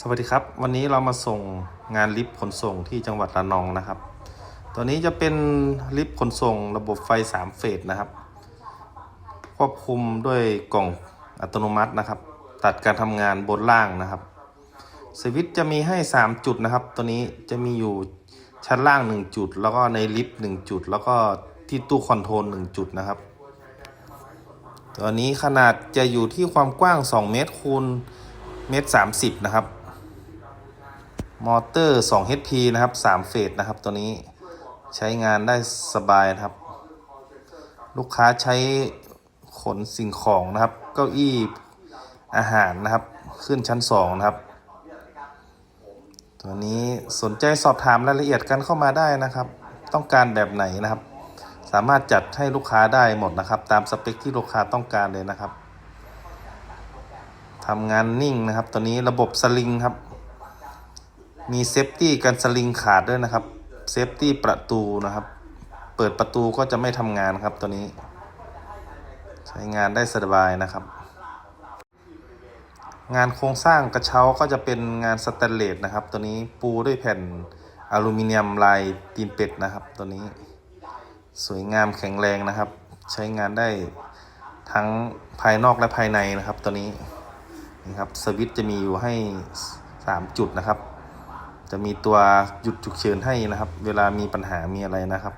สวัสดีครับ วันนี้เรามาส่งงานลิฟต์ขนส่งที่จังหวัดระนองนะครับ ตัวนี้จะเป็นลิฟต์ขนส่งระบบไฟ 3 เฟสนะครับ ควบคุมด้วยกล่องอัตโนมัตินะครับ ตัดการทำงานบนล่างนะครับ สวิตจะมีให้ 3 จุดนะครับ ตัวนี้จะมีอยู่ชั้นล่าง 1 จุด แล้วก็ในลิฟต์1จุด แล้วก็ที่ตู้คอนโทรล1จุดนะครับ ตัวนี้ขนาดจะอยู่ที่ความกว้าง 2 เมตรคูณเมตร30นะครับ มอเตอร์2 HP นะครับ3เฟสนะครับตัวนี้ใช้งานได้สบายนะครับ ลูกค้าใช้ขนสิ่งของนะครับ เก้าอี้อาหารนะครับ ขึ้นชั้น 2 นะครับ ตัวนี้สนใจสอบถามรายละเอียดกันเข้ามาได้นะครับ ต้องการแบบไหนนะครับ สามารถจัดให้ลูกค้าได้หมดนะครับ ตามสเปคที่ลูกค้าต้องการเลยนะครับทำงานนิ่งนะครับ ตัวนี้ระบบสลิงครับ มีเซฟตี้กันสลิงขาดด้วยนะครับ เซฟตี้ประตูนะครับ เปิดประตูก็จะไม่ทำงานครับตัวนี้ ใช้งานได้สบายนะครับ งานโครงสร้างกระเช้าก็จะเป็นงานสแตนเลสนะครับ ตัวนี้ปูด้วยแผ่นอลูมิเนียมลายตีนเป็ดนะครับ ตัวนี้สวยงามแข็งแรงนะครับ ใช้งานได้ทั้งภายนอกและภายในนะครับ ตัวนี้นี่ครับสวิตจะมีอยู่ให้ 3 จุดนะครับ จะมีตัวหยุดฉุกเฉินให้นะครับ เวลามีปัญหามีอะไรนะครับ